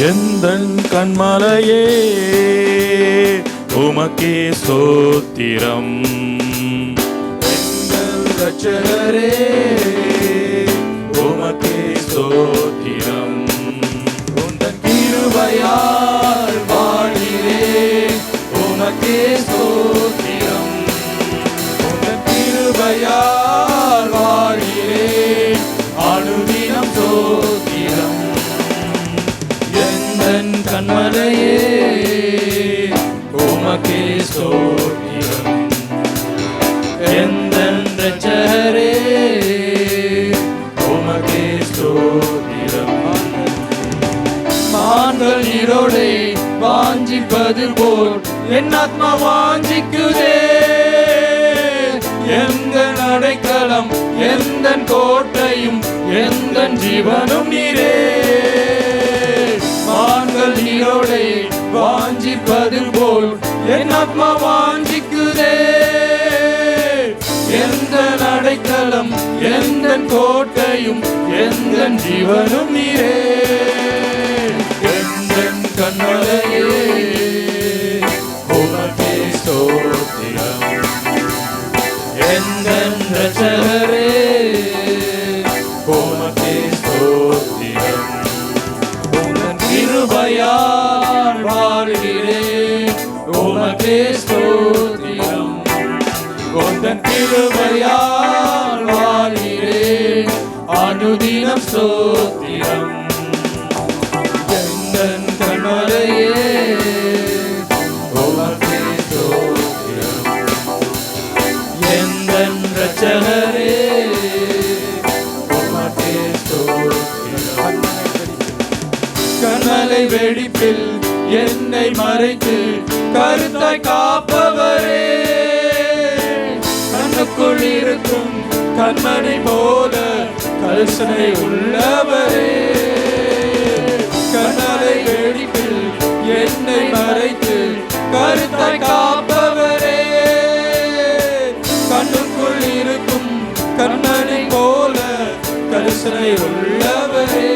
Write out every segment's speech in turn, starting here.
எந்த கண்மலையே? உமக்கே சோத்திரம் எங்கள் ரட்சகரே உமக்கே சோத்திரம் உந்தன் கிருபையால் வாழிலே உமக்கே சோத்திரம் கண்மலையே உமக்கே சோத்திரம் எந்தன்றே உமக்கே ஸ்தோத்திரம். மான்கள் நீரோடை வாஞ்சிப்பது போல் என் ஆத்மா வாஞ்சிக்குதே. எந்த அடைக்கலம் எந்த கோட்டையும் எந்த ஜீவனும் நீரே. நீரோடே வாஞ்சிப்பது போல் என் ஆத்மா வாஞ்சிக்குதே. எந்த அடைக்கலம் எந்த கோட்டையும் எந்த ஜீவனும் நீரே. எந்த கண்மலையே உமக்கே ஸ்தோத்திரம். எந்த ரட்சகரே கிருபையால் உமக்கே ஸ்தோத்திரம். உந்தன் கிருபையால் வாழ்கிறேன் அனுதினம் ஸ்தோத்திரம். எந்தன் கண்மலையே உமக்கே ஸ்தோத்திரம். எந்தன் ரட்சகரே உமக்கே ஸ்தோத்திரம். கண்மலை வெடிப்பில் என்னை மறைத்து கருத்தாய் காப்பவரே. கண்ணுக்குள் இருக்கும் கண்மணி போல கல்சனை உள்ளவரே. கண்ணலை வெடிப்பில் என்னை மறைத்து கருத்தாய் காப்பவரே. கண்ணுக்குள் இருக்கும் கண்மணி போல கல்சனை உள்ளவரே.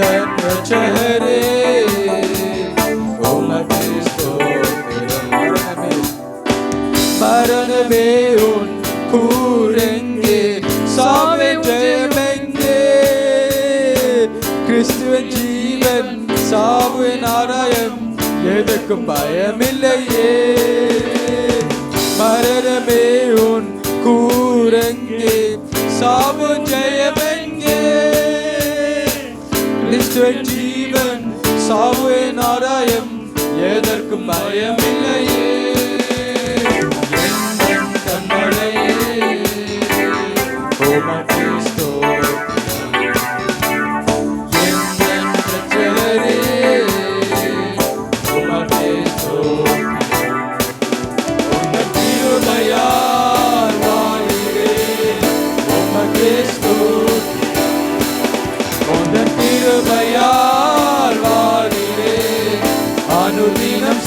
எந்தன் ரட்சகரே உமக்கே ஸ்தோத்திரம் மரணமே உன் கூரெங்கே சாவே ஜெயமெங்கே கிறிஸ்துவின் ஜீவன் சாவின் ஆராயம் எதற்கும் பயமில்லையே மரணமே உன் கூரெங்கே சாவு கிறிஸ்துவின் ஜீவன் சாவே நாராயம். எதற்கும் பயமில்லையே.